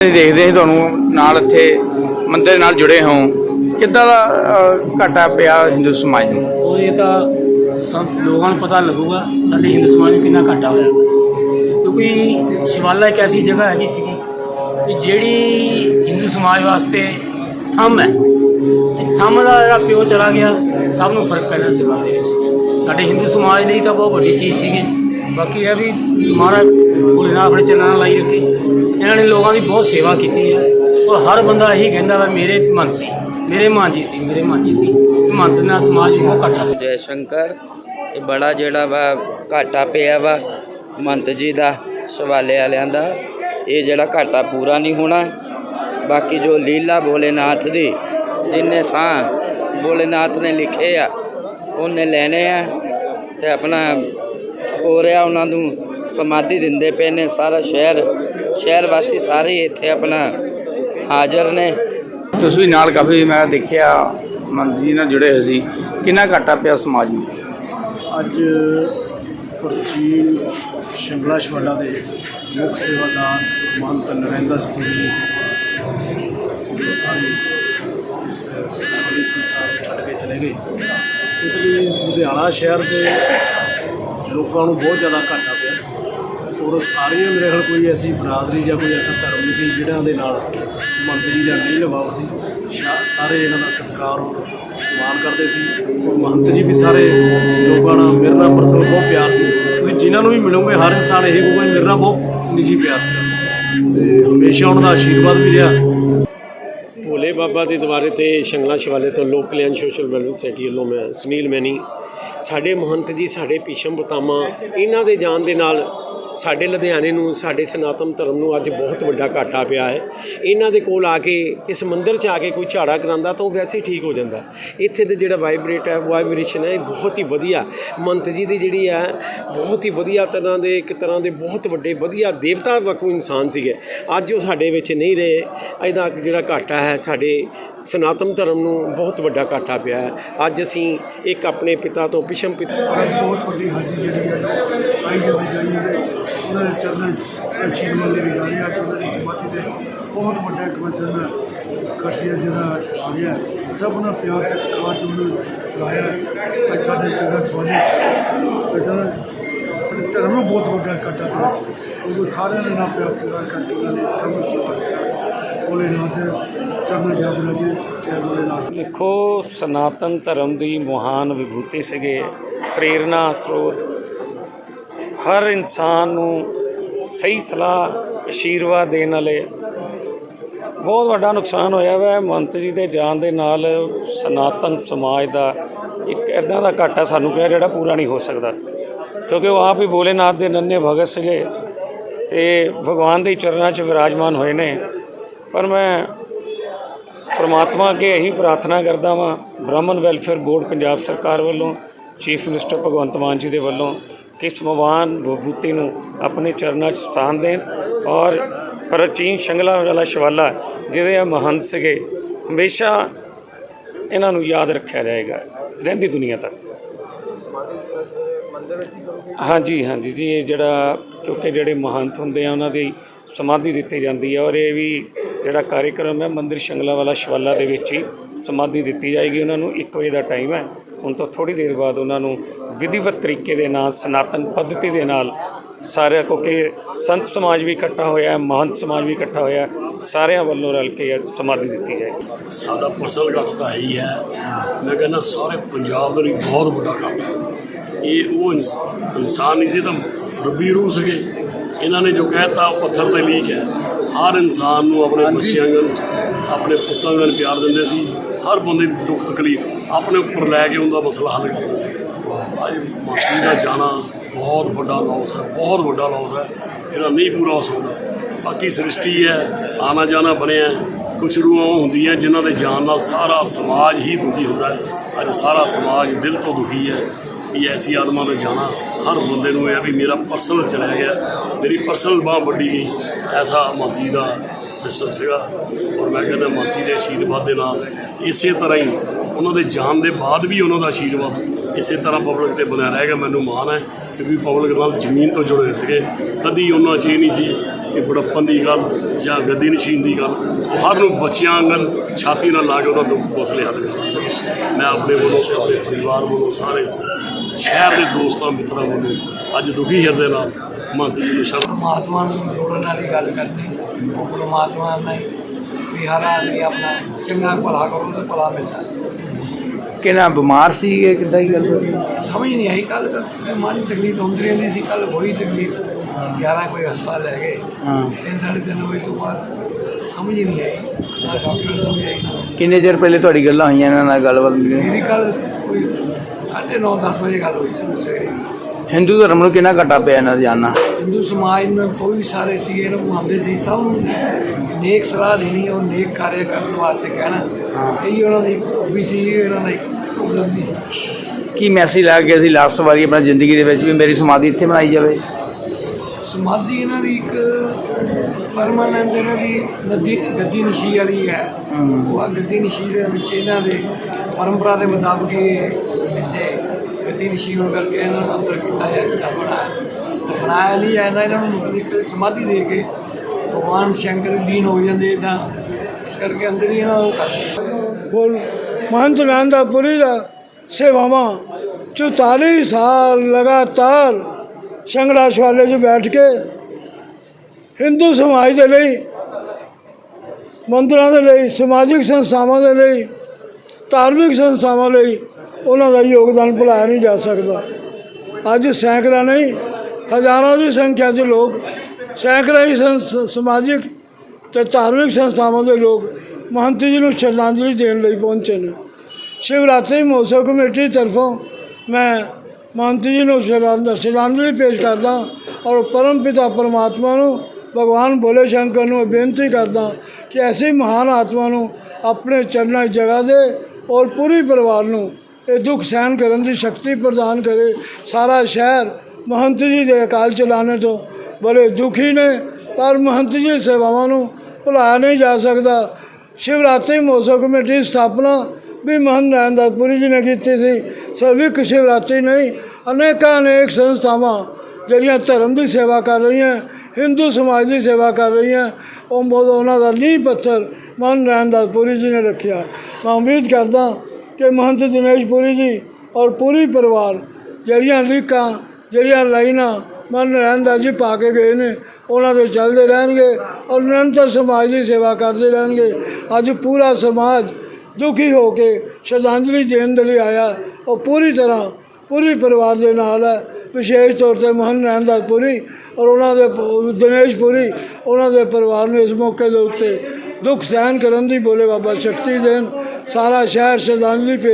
ਤੁਸੀਂ ਦੇਖਦੇ ਸੀ ਤੁਹਾਨੂੰ ਨਾਲ ਇੱਥੇ ਮੰਦਰ ਨਾਲ ਜੁੜੇ ਹੋ। ਕਿੱਦਾਂ ਦਾ ਅਹ, ਘਾਟਾ ਪਿਆ ਹਿੰਦੂ ਸਮਾਜ ਨੂੰ? ਉਹ ਇਹ ਤਾਂ ਸਭ ਲੋਕਾਂ ਨੂੰ ਪਤਾ ਲੱਗੂਗਾ ਸਾਡੇ ਹਿੰਦੂ ਸਮਾਜ ਨੂੰ ਕਿੰਨਾ ਘਾਟਾ ਹੋਇਆ। ਕਿਉਂਕਿ ਸ਼ਿਵਾਲਾ ਇੱਕ ਐਸੀ ਜਗ੍ਹਾ ਹੈਗੀ ਸੀਗੀ ਕਿ ਜਿਹੜੀ ਹਿੰਦੂ ਸਮਾਜ ਵਾਸਤੇ ਥੰਮ ਹੈ। ਇਹ ਥੰਮ ਦਾ ਜਿਹੜਾ ਪਿਓ ਚਲਾ ਗਿਆ ਸਭ ਨੂੰ ਫ਼ਰਕ ਪੈਣਾ ਸਿਵਾ ਦੇ ਵਿੱਚ। ਸਾਡੇ ਹਿੰਦੂ ਸਮਾਜ ਲਈ ਤਾਂ ਬਹੁਤ ਵੱਡੀ ਚੀਜ਼ ਸੀਗੀ। ਬਾਕੀ ਇਹ ਵੀ ਮਹਾਰਾਜ ਭੋਲੇਨਾਥ ਆਪਣੇ ਚਰਨਾਂ ਨਾਲ ਲਾਈ ਰੱਖੇ। ਇਹਨਾਂ ਨੇ ਲੋਕਾਂ ਦੀ ਬਹੁਤ ਸੇਵਾ ਕੀਤੀ ਹੈ। ਔਰ ਹਰ ਬੰਦਾ ਇਹੀ ਕਹਿੰਦਾ ਵਾ, ਮੇਰੇ ਮਨ ਸੀ, ਮੇਰੇ ਮਾਂ ਜੀ ਸੀ, ਮੇਰੇ ਮਾਂ ਜੀ ਸੀ। ਇਹ ਮਨ ਦੇ ਨਾਲ ਸਮਾਜ ਨੂੰ ਬਹੁਤ ਘਾਟਾ ਜੈ ਸ਼ੰਕਰ, ਇਹ ਬੜਾ ਜਿਹੜਾ ਵਾ ਘਾਟਾ ਪਿਆ ਵਾ ਮੰਤ ਜੀ ਦਾ, ਸਵਾਲੇ ਵਾਲਿਆਂ ਦਾ। ਇਹ ਜਿਹੜਾ ਘਾਟਾ ਪੂਰਾ ਨਹੀਂ ਹੋਣਾ। ਬਾਕੀ ਜੋ ਲੀਲਾ ਭੋਲੇਨਾਥ ਦੀ, ਜਿੰਨੇ ਸਾਹ ਭੋਲੇਨਾਥ ਨੇ ਲਿਖੇ ਆ, ਉਹਨੇ ਲੈਣੇ ਆ ਤੇ ਆਪਣਾ ਹੋ ਰਿਹਾ ਉਹਨਾਂ ਨੂੰ ਸਮਾਧੀ ਦਿੰਦੇ ਪਏ ਨੇ। ਸਾਰਾ ਸ਼ਹਿਰ ਸ਼ਹਿਰ ਵਾਸੀ ਸਾਰੇ ਇੱਥੇ ਆਪਣਾ ਹਾਜ਼ਰ ਨੇ। ਤੁਸੀਂ ਨਾਲ ਕਾਫੀ ਮੈਂ ਦੇਖਿਆ ਮੰਦਿਰ ਜੀ ਨਾਲ ਜੁੜੇ ਹੋਏ ਸੀ। ਕਿੰਨਾ ਘਾਟਾ ਪਿਆ ਸਮਾਜ ਨੂੰ? ਅੱਜ ਪ੍ਰਾਚੀਨ ਸ਼ਿਮਲਾ ਸ਼ਵਾਲਾ ਦੇ ਮੁੱਖ ਸੇਵਾਦਾਰ ਮਹੰਤ ਨਰਿੰਦਰ ਸਿੰਘ ਜੀ ਸਾਰੇ ਇਸ ਸਾਰੀ ਸੰਸਾਰ ਨੂੰ ਛੱਡ ਕੇ ਚਲੇ ਗਏ। ਇਸ ਲਈ ਲੁਧਿਆਣਾ ਸ਼ਹਿਰ ਦੇ ਲੋਕਾਂ ਨੂੰ ਬਹੁਤ ਜ਼ਿਆਦਾ ਘਾਟਾ ਪਿਆ ਔਰ ਸਾਰੀਆਂ ਮੇਰੇ ਖਿਆਲ ਕੋਈ ਐਸੀ ਬਰਾਦਰੀ ਜਾਂ ਕੋਈ ਐਸਾ ਧਰਮ ਨਹੀਂ ਸੀ ਜਿਹਨਾਂ ਦੇ ਨਾਲ ਮੰਤ ਜੀ ਦਾ ਨਹੀਂ ਲਵਾਵ ਸੀ। ਸਾਰੇ ਇਹਨਾਂ ਦਾ ਸਤਿਕਾਰ ਔਰ ਮਾਣ ਕਰਦੇ ਸੀ। ਔਰ ਮਹੰਤ ਜੀ ਵੀ ਸਾਰੇ ਲੋਕਾਂ ਨਾਲ ਮੇਰੇ ਨਾਲ ਪਰਸਨਲ ਬਹੁਤ ਪਿਆਰ ਸੀ। ਤੁਸੀਂ ਜਿਨ੍ਹਾਂ ਨੂੰ ਵੀ ਮਿਲੋਗੇ, ਹਰ ਇਨਸਾਨ ਇਹ ਕਹੂਗਾ ਮੇਰੇ ਨਾਲ ਬਹੁਤ ਨਿੱਜੀ ਪਿਆਰ ਸੀ। ਤੇ ਹਮੇਸ਼ਾ ਉਹਨਾਂ ਦਾ ਆਸ਼ੀਰਵਾਦ ਵੀ ਰਿਹਾ। ਭੋਲੇ ਬਾਬਾ ਦੇ ਦੁਆਰੇ ਤੇ ਸ਼ੰਗਲਾ ਸ਼ਿਵਾਲੇ ਤੋਂ ਲੋਕ ਕਲਿਆਣ ਸੋਸ਼ਲ ਵੈਲਫੇਅਰ ਸੋਸਾਇਟੀ ਵੱਲੋਂ ਮੈਂ ਸੁਨੀਲ ਮੈਨੀ, ਸਾਡੇ ਮਹੰਤ ਜੀ, ਸਾਡੇ ਭੀਸ਼ਮ ਪਤਾਮਾ ਇਹਨਾਂ ਦੇ ਜਾਣ ਦੇ ਨਾਲ ਸਾਡੇ ਲੁਧਿਆਣੇ ਨੂੰ, ਸਾਡੇ ਸਨਾਤਨ ਧਰਮ ਨੂੰ ਅੱਜ ਬਹੁਤ ਵੱਡਾ ਘਾਟਾ ਪਿਆ ਹੈ। ਇਹਨਾਂ ਦੇ ਕੋਲ ਆ ਕੇ, ਇਸ ਮੰਦਿਰ 'ਚ ਆ ਕੇ ਕੋਈ ਝਾੜਾ ਕਰਾਂਦਾ ਤਾਂ ਉਹ ਵੈਸੇ ਹੀ ਠੀਕ ਹੋ ਜਾਂਦਾ। ਇੱਥੇ ਦੇ ਜਿਹੜਾ ਵਾਈਬ੍ਰੇਟ ਹੈ ਵਾਈਬ੍ਰੇਸ਼ਨ ਹੈ, ਇਹ ਬਹੁਤ ਹੀ ਵਧੀਆ। ਮੰਤ ਜੀ ਦੀ ਜਿਹੜੀ ਹੈ, ਬਹੁਤ ਹੀ ਵਧੀਆ ਤਰ੍ਹਾਂ ਦੇ, ਇੱਕ ਤਰ੍ਹਾਂ ਦੇ ਬਹੁਤ ਵੱਡੇ, ਵਧੀਆ ਦੇਵਤਾ ਵਾਂਗੂ ਇਨਸਾਨ ਸੀਗੇ। ਅੱਜ ਉਹ ਸਾਡੇ ਵਿੱਚ ਨਹੀਂ ਰਹੇ। ਇਹਦਾ ਜਿਹੜਾ ਘਾਟਾ ਹੈ, ਸਾਡੇ ਸਨਾਤਨ ਧਰਮ ਨੂੰ ਬਹੁਤ ਵੱਡਾ ਘਾਟਾ ਪਿਆ ਹੈ। ਅੱਜ ਅਸੀਂ ਇੱਕ ਆਪਣੇ ਪਿਤਾ ਤੋਂ ਪਿਛਮ ਪਿਤਾ ਬਹੁਤ ਵੱਡੀ ਹਾਜੀ ਜਿਹੜੀ ਹੈ ਆਈ ਜਾਂਦੀ ਜਾਈ ਉਹਨਾਂ ਦੇ ਚਰਨਾਂ 'ਚ ਜਾ ਦੇ ਵਿਚਾਰੇ ਅੱਜ ਉਹਨਾਂ ਦੀ ਸਮਾਧੀ ਤੇ ਬਹੁਤ ਵੱਡਾ ਇੱਕ ਵਚਨ ਖਰਚਿਆ ਜਿਹੜਾ ਆ ਗਿਆ। ਸਭ ਨਾਲ ਪਿਆਰ ਸਤਿਕਾਰ ਤੋਂ ਲਾਇਆ। ਅੱਜ ਸਾਡੇ ਚੰਗਾ ਸਵਾਲੀ ਅਸਾਂ ਆਪਣੇ ਧਰਮ ਨੂੰ ਬਹੁਤ ਵੱਡਾ ਕਾਟਾ ਪਿਆ ਸੀ। ਉਹ ਸਾਰਿਆਂ ਨੇ ਨਾਲ ਪਿਆਰ ਸਤਿਕਾਰ ਕਰਕੇ ਉਹਨਾਂ ਨੇ ਕੰਮ ਕੀਤਾ। ਭੋਲੇਨਾਥ ਚਰਨ ਜਾਬਲਾ ਜੀ ਜੈ ਭੋਲੇਨਾਥ ਦੇਖੋ, ਸਨਾਤਨ ਧਰਮ ਦੀ ਮਹਾਨ ਵਿਭੂਤੀ ਸੀਗੇ ਪ੍ਰੇਰਣਾ ਸਰੋਤ। ਹਰ ਇਨਸਾਨ ਨੂੰ ਸਹੀ ਸਲਾਹ ਆਸ਼ੀਰਵਾਦ ਦੇਣ ਵਾਲੇ ਬਹੁਤ ਵੱਡਾ ਨੁਕਸਾਨ ਹੋਇਆ ਵਾ। ਮੰਤ ਜੀ ਦੇ ਜਾਣ ਦੇ ਨਾਲ ਸਨਾਤਨ ਸਮਾਜ ਦਾ ਇੱਕ ਇਦਾਂ ਦਾ ਘਾਟਾ ਸਾਨੂੰ ਪਿਆ ਜਿਹੜਾ ਪੂਰਾ ਨਹੀਂ ਹੋ ਸਕਦਾ। ਕਿਉਂਕਿ ਉਹ ਆਪ ਹੀ ਭੋਲੇਨਾਥ ਦੇ ਨੰਨੇ ਭਗਤ ਸੀਗੇ ਤੇ ਭਗਵਾਨ ਦੇ ਚਰਨਾਂ 'ਚ ਵਿਰਾਜਮਾਨ ਹੋਏ ਨੇ। ਪਰ ਮੈਂ ਪਰਮਾਤਮਾ ਅੱਗੇ ਇਹੀ ਪ੍ਰਾਰਥਨਾ ਕਰਦਾ ਵਾਂ, ਬ੍ਰਾਹਮਣ ਵੈਲਫੇਅਰ ਬੋਰਡ ਪੰਜਾਬ ਸਰਕਾਰ ਵੱਲੋਂ, ਚੀਫ ਮਿਨਿਸਟਰ ਭਗਵੰਤ ਮਾਨ ਜੀ ਦੇ ਵੱਲੋਂ ਇਸ ਮਹਾਨ ਵਿਭੂਤੀ ਨੂੰ ਆਪਣੇ ਚਰਨਾਂ 'ਚ ਸਥਾਨ ਦੇਣ ਔਰ ਪ੍ਰਾਚੀਨ ਸ਼ੰਗਲਾ ਵਾਲਾ ਸ਼ਵਾਲਾ, ਜਿਹਦੇ ਆ ਮਹੰਤ ਸੀਗੇ, ਹਮੇਸ਼ਾ ਇਹਨਾਂ ਨੂੰ ਯਾਦ ਰੱਖਿਆ ਜਾਏਗਾ, ਰਹਿੰਦੀ ਦੁਨੀਆ ਤੱਕ। ਹਾਂਜੀ ਹਾਂਜੀ ਜੀ, ਇਹ ਜਿਹੜਾ, ਕਿਉਂਕਿ ਜਿਹੜੇ ਮਹੰਤ ਹੁੰਦੇ ਆ, ਉਹਨਾਂ ਦੀ ਸਮਾਧੀ ਦਿੱਤੀ ਜਾਂਦੀ ਹੈ ਔਰ ਇਹ ਵੀ ਜਿਹੜਾ ਕਾਰਜਕ੍ਰਮ ਹੈ, ਮੰਦਿਰ ਸ਼ੰਗਲਾ ਵਾਲਾ ਸ਼ਵਾਲਾ ਦੇ ਵਿੱਚ ਹੀ ਸਮਾਧੀ ਦਿੱਤੀ ਜਾਏਗੀ, ਉਹਨਾਂ ਨੂੰ 1 ਵਜੇ ਦਾ ਟਾਈਮ ਹੈ। ਹੁਣ ਤੋਂ ਥੋੜੀ ਦੇਰ ਬਾਅਦ ਉਹਨਾਂ ਨੂੰ ਵਿਧੀਵਤ ਤਰੀਕੇ ਦੇ ਨਾਲ ਸਨਾਤਨ ਪੱਧਤੀ ਦੇ ਨਾਲ ਸਾਰੇ ਕਿਉਂਕਿ ਸੰਤ ਸਮਾਜ ਵੀ ਇਕੱਠਾ ਹੋਇਆ ਹੈ ਮਹੰਤ ਸਮਾਜ ਵੀ ਇਕੱਠਾ ਹੋਇਆ ਹੈ, ਸਾਰਿਆਂ ਵੱਲੋਂ ਰਲ ਕੇ ਸਮਾਧੀ ਦਿੱਤੀ ਜਾਏਗੀ। ਸਾਡਾ ਪਰਸਨਲ ਕੰਮ ਤਾਂ ਹੈ ਹੀ। ਹੈ ਮੈਂ ਕਹਿੰਦਾ ਸਾਰੇ ਪੰਜਾਬ ਦੇ ਲਈ ਬਹੁਤ ਵੱਡਾ ਕੰਮ ਹੈ। ਇਹ ਉਹ ਇਨਸ- ਇਨਸਾਨ ਨਹੀਂ ਸੀ ਤਾਂ ਰੱਬੀ ਰੂਹ ਸੀਗੇ। ਇਹਨਾਂ ਨੇ ਜੋ ਕਹਿਤਾ ਉਹ ਪੱਥਰ ਤੇ ਲੀਕ ਹੈ। ਹਰ ਇਨਸਾਨ ਨੂੰ ਆਪਣੇ ਬੱਚਿਆਂ ਨਾਲ ਆਪਣੇ ਪੁੱਤਾਂ ਨਾਲ ਪਿਆਰ ਦਿੰਦੇ ਸੀ। ਹਰ ਬੰਦੇ ਦੀ ਦੁੱਖ ਤਕਲੀਫ ਆਪਣੇ ਉੱਪਰ ਲੈ ਕੇ ਉਹਦਾ ਮਸਲਾ ਹੱਲ ਕਰਦਾ ਸੀ। ਅੱਜ ਮਾਫੀ ਦਾ ਜਾਣਾ ਬਹੁਤ ਵੱਡਾ ਲਾਸ ਹੈ, ਬਹੁਤ ਵੱਡਾ ਲਾਸ ਹੈ। ਇਹਦਾ ਨਹੀਂ ਪੂਰਾ ਹੋ ਸਕਦਾ। ਬਾਕੀ ਸ੍ਰਿਸ਼ਟੀ ਹੈ, ਆਣਾ ਜਾਣਾ ਬਣਿਆ ਹੈ। ਕੁਛ ਰੂਹਾਂ ਹੁੰਦੀਆਂ ਜਿਨ੍ਹਾਂ ਦੇ ਜਾਣ ਨਾਲ ਸਾਰਾ ਸਮਾਜ ਹੀ ਦੁਖੀ ਹੁੰਦਾ ਹੈ। ਅੱਜ ਸਾਰਾ ਸਮਾਜ ਦਿਲ ਤੋਂ ਦੁਖੀ ਹੈ ਕਿ ਐਸੀ ਆਦਮਾਂ ਦਾ ਜਾਣਾ। ਹਰ ਬੰਦੇ ਨੂੰ ਇਹ ਆ ਵੀ ਮੇਰਾ ਪਰਸਨਲ ਚਲਿਆ ਗਿਆ। ਮੇਰੀ ਪਰਸਨਲ ਬਾਹ ਵੱਡੀ ਗਈ ਐਸਾ ਮਾਤੀ ਦਾ ਸਿਸਟਮ ਸੀਗਾ ਔਰ ਮੈਂ ਕਹਿੰਦਾ ਮਾਤੀ ਦੇ ਆਸ਼ੀਰਵਾਦ ਦੇ ਨਾਲ ਇਸੇ ਤਰ੍ਹਾਂ ਹੀ ਉਹਨਾਂ ਦੇ ਜਾਣ ਦੇ ਬਾਅਦ ਵੀ ਉਹਨਾਂ ਦਾ ਆਸ਼ੀਰਵਾਦ ਇਸੇ ਤਰ੍ਹਾਂ ਪਬਲਿਕ ਤੇ ਬਣਿਆ ਰਹੇਗਾ। ਮੈਨੂੰ ਮਾਣ ਹੈ। ਕਿਉਂਕਿ ਪਬਲਿਕ ਨਾਲ ਜ਼ਮੀਨ ਤੋਂ ਜੁੜੇ ਸੀਗੇ। ਕਦੀ ਉਹਨਾਂ 'ਚ ਇਹ ਨਹੀਂ ਸੀ ਕਿ ਬੁਢੱਪਨ ਦੀ ਗੱਲ ਜਾਂ ਗੱਦੀ ਨਸ਼ੀਨ ਦੀ ਗੱਲ। ਉਹ ਹਰ ਨੂੰ ਬੱਚਿਆਂ ਨਾਲ, ਛਾਤੀ ਨਾਲ ਲਾ ਕੇ ਉਹਦਾ ਦੁੱਖ ਮਸਲੇ ਹੱਲ ਕਰਦੇ ਸੀ ਮੈਂ ਆਪਣੇ ਵੱਲੋਂ ਤੇ ਆਪਣੇ ਪਰਿਵਾਰ ਵੱਲੋਂ ਸਾਰੇ ਸ਼ਹਿਰ ਦੇ ਦੋਸਤਾਂ, ਮਿੱਤਰਾਂ ਵੱਲੋਂ ਅੱਜ ਦੁਖੀ ਹਿਰਦੇ ਨਾਲ ਮੰਤ ਜੀ ਨੂੰ ਸ਼ਰਮ ਪਰਮਾਤਮਾ ਨੂੰ ਜੋੜਨ ਵਾਲੀ ਗੱਲ ਕਰਦੇ ਉਹ ਪਰਮਾਤਮਾ ਨੇ ਵੀ ਹਰ ਆਦਮੀ ਆਪਣਾ ਚੰਗਾ ਭਲਾ ਕਰੋ ਤੇ ਭਲਾ ਮਿਲਦਾ। ਕਿਹਨਾਂ ਬਿਮਾਰ ਸੀ ਇਹ ਕਿੱਦਾਂ ਦੀ ਗੱਲ ਹੋਈ? ਸਮਝ ਨਹੀਂ ਆਈ। ਕੱਲ ਮਾੜੀ ਤਕਲੀਫ ਹੁੰਦੀ ਰਹਿੰਦੀ ਸੀ। ਕੱਲ ਹੋਈ ਤਕਲੀਫ। 11 ਕੋਈ ਹਸਪਤਾਲ ਲੈ ਗਏ। ਹਾਂ। ਤਿੰਨ ਸਾਢੇ ਤਿੰਨ ਵਜੇ ਤੋਂ ਬਾਅਦ ਸਮਝ ਹੀ ਨਹੀਂ ਆਈ। ਨਾ ਡਾਕਟਰ ਨੂੰ ਆਈ ਕਿੰਨੇ ਚਿਰ ਪਹਿਲੇ ਤੁਹਾਡੀ ਗੱਲਾਂ ਹੋਈਆਂ ਇਹਨਾਂ ਨਾਲ ਗੱਲਬਾਤ ਮੇਰੀ ਕੱਲ ਕੋਈ ਸਾਢੇ ਨੌ 10 ਵਜੇ ਗੱਲ ਹੋਈ ਸੀ ਸਵੇਰੇ। ਹਿੰਦੂ ਧਰਮ ਨੂੰ ਕਿੰਨਾ ਘਟਾ ਪਿਆ ਇਹਨਾਂ ਦਾ ਜਾਨਣਾ ਹਿੰਦੂ ਸਮਾਜ ਨੂੰ ਕੋਈ ਵੀ ਸਾਰੇ ਸੀਗੇ ਇਹਨੂੰ ਮੰਨਦੇ ਸੀ ਸਭ ਨੂੰ ਨੇਕ ਸਲਾਹ ਦੇਣੀ ਉਹ ਨੇਕ ਕਾਰਜ ਕਰਨ ਵਾਸਤੇ ਕਹਿਣਾ। ਇਹੀ ਉਹਨਾਂ ਦੀ ਵੀ ਸੀ ਇਹਨਾਂ ਦਾ ਇੱਕ ਉਪਲਬਧੀ ਕੀ ਮੈਸੇਜ ਲਾ ਕੇ ਅਸੀਂ ਲਾਸਟ ਵਾਰੀ ਆਪਣੀ ਜ਼ਿੰਦਗੀ ਦੇ ਵਿੱਚ ਵੀ ਮੇਰੀ ਸਮਾਧੀ ਇੱਥੇ ਬਣਾਈ ਜਾਵੇ? ਸਮਾਧੀ ਇਹਨਾਂ ਦੀ ਇੱਕ ਪਰਮਾਨੈਂਟ ਇਹਨਾਂ ਦੀ ਨਦੀ ਗੱਦੀ ਨਸ਼ੀ ਵਾਲੀ ਹੈ। ਉਹ ਗੱਦੀ ਨਸ਼ੀ ਦੇ ਵਿੱਚ ਇਹਨਾਂ ਦੇ ਪਰੰਪਰਾ ਦੇ ਮੁਤਾਬਕ ਇਹ ਗੱਦੀ ਨਸ਼ੀ ਹੋਣ ਕਰਕੇ ਇਹਨਾਂ ਨੂੰ ਅੰਦਰ ਕੀਤਾ ਹੈ ਦਫਨਾਇਆ ਦਫਨਾਇਆ ਨਹੀਂ ਜਾਂਦਾ ਇਹਨਾਂ ਨੂੰ ਇੱਕ ਸਮਾਧੀ ਦੇ ਕੇ ਭਗਵਾਨ ਸ਼ੰਕਰ ਲੀਨ ਹੋ ਜਾਂਦੇ ਇਦਾਂ ਇਸ ਕਰਕੇ ਅੰਦਰ ਹੀ ਇਹਨਾਂ ਨੂੰ ਕਰਦੇ ਹੋਰ ਮਹੰਤ ਨੰਦਾਪੁਰੀ ਦਾ ਸੇਵਾਵਾਂ 44 ਸਾਲ ਲਗਾਤਾਰ ਸੰਗਰਾਸ਼ਵਾਲੇ 'ਚ ਬੈਠ ਕੇ ਹਿੰਦੂ ਸਮਾਜ ਦੇ ਲਈ, ਮੰਦਰਾਂ ਦੇ ਲਈ, ਸਮਾਜਿਕ ਸੰਸਥਾਵਾਂ ਦੇ ਲਈ, ਧਾਰਮਿਕ ਸੰਸਥਾਵਾਂ ਲਈ ਉਹਨਾਂ ਦਾ ਯੋਗਦਾਨ ਭੁਲਾਇਆ ਨਹੀਂ ਜਾ ਸਕਦਾ। ਅੱਜ ਸੈਂਕੜਾ ਨਹੀਂ, ਹਜ਼ਾਰਾਂ ਦੀ ਸੰਖਿਆ 'ਚ ਲੋਕ, ਸੈਂਕੜਾ ਹੀ ਸੰਸ- ਸਮਾਜਿਕ ਤੇ ਧਾਰਮਿਕ ਸੰਸਥਾਵਾਂ ਦੇ ਲੋਕ ਮਹੰਤੀ ਜੀ ਨੂੰ ਸ਼ਰਧਾਂਜਲੀ ਦੇਣ ਲਈ ਪਹੁੰਚੇ ਨੇ। ਸ਼ਿਵਰਾਤਰੀ ਮਹੋਤਸਵ ਕਮੇਟੀ ਤਰਫੋਂ ਮੈਂ ਮਹੰਤੀ ਜੀ ਨੂੰ ਸ਼ਰਧਾ- ਸ਼ਰਧਾਂਜਲੀ ਪੇਸ਼ ਕਰਦਾ ਔਰ ਪਰਮ ਪਿਤਾ ਪਰਮਾਤਮਾ ਨੂੰ, ਭਗਵਾਨ ਭੋਲੇ ਸ਼ੰਕਰ ਨੂੰ ਬੇਨਤੀ ਕਰਦਾ ਕਿ ਐਸੀ ਮਹਾਨ ਆਤਮਾ ਨੂੰ ਆਪਣੇ ਚਰਨਾਂ ਜਗ੍ਹਾ ਦੇ ਔਰ ਪੂਰੀ ਪਰਿਵਾਰ ਨੂੰ ਇਹ ਦੁੱਖ ਸਹਿਣ ਕਰਨ ਦੀ ਸ਼ਕਤੀ ਪ੍ਰਦਾਨ ਕਰੇ। ਸਾਰਾ ਸ਼ਹਿਰ ਮਹੰਤ ਜੀ ਦੇ ਅਕਾਲ ਚਲਾਣੇ ਤੋਂ ਬੜੇ ਦੁਖੀ ਨੇ, ਪਰ ਮਹੰਤ ਜੀ ਸੇਵਾਵਾਂ ਨੂੰ ਭੁਲਾਇਆ ਨਹੀਂ ਜਾ ਸਕਦਾ। ਸ਼ਿਵਰਾਤਰੀ ਮਹੋਤਸਵ ਕਮੇਟੀ ਦੀ ਸਥਾਪਨਾ ਵੀ ਮਹੰਤ ਨਰਿੰਦਰਪੁਰੀ ਜੀ ਨੇ ਕੀਤੀ ਸੀ। ਸਿਰਫ ਸ਼ਿਵਰਾਤਰੀ ਨਹੀਂ, ਅਨੇਕਾਂ ਅਨੇਕ ਸੰਸਥਾਵਾਂ ਜਿਹੜੀਆਂ ਧਰਮ ਦੀ ਸੇਵਾ ਕਰ ਰਹੀਆਂ, ਹਿੰਦੂ ਸਮਾਜ ਦੀ ਸੇਵਾ ਕਰ ਰਹੀਆਂ, ਉਹ ਮੋਦ ਉਹਨਾਂ ਦਾ ਨੀਂਹ ਪੱਥਰ ਮਹੰਤ ਨਰਿੰਦਰਪੁਰੀ ਜੀ ਨੇ ਰੱਖਿਆ। ਮੈਂ ਉਮੀਦ ਕਰਦਾ ਕਿ ਮਹੰਤ ਦਿਨੇਸ਼ ਪੁਰੀ ਜੀ ਔਰ ਪੂਰੀ ਪਰਿਵਾਰ ਜਿਹੜੀਆਂ ਲੀਕਾਂ ਜਿਹੜੀਆਂ ਲਾਈਨਾਂ ਮਨ ਰਹਿੰਦਾ ਜੀ ਪਾ ਕੇ ਗਏ ਨੇ ਉਹਨਾਂ ਦੇ ਚੱਲਦੇ ਰਹਿਣਗੇ ਔਰ ਨਿਰੰਤਰ ਸਮਾਜ ਦੀ ਸੇਵਾ ਕਰਦੇ ਰਹਿਣਗੇ ਅੱਜ ਪੂਰਾ ਸਮਾਜ ਦੁਖੀ ਹੋ ਕੇ ਸ਼ਰਧਾਂਜਲੀ ਦੇਣ ਦੇ ਲਈ ਆਇਆ ਉਹ ਪੂਰੀ ਤਰ੍ਹਾਂ ਪੂਰੀ ਪਰਿਵਾਰ ਦੇ ਨਾਲ ਹੈ ਵਿਸ਼ੇਸ਼ ਤੌਰ ਤੇ ਮੋਹਨ ਰਹਿੰਦਾ ਪੁਰੀ ਔਰ ਉਹਨਾਂ ਦੇ ਪ- ਦਿਨੇਸ਼ ਪੁਰੀ ਉਹਨਾਂ ਦੇ ਪਰਿਵਾਰ ਨੂੰ ਇਸ ਮੌਕੇ ਦੇ ਉੱਤੇ ਦੁੱਖ ਸਹਿਣ ਕਰਨ ਦੀ ਬੋਲੇ ਬਾਬਾ ਸ਼ਕਤੀ ਦੇਣ ਸਾਰਾ ਸ਼ਹਿਰ ਸ਼ਰਧਾਂਜਲੀ ਪੇਸ਼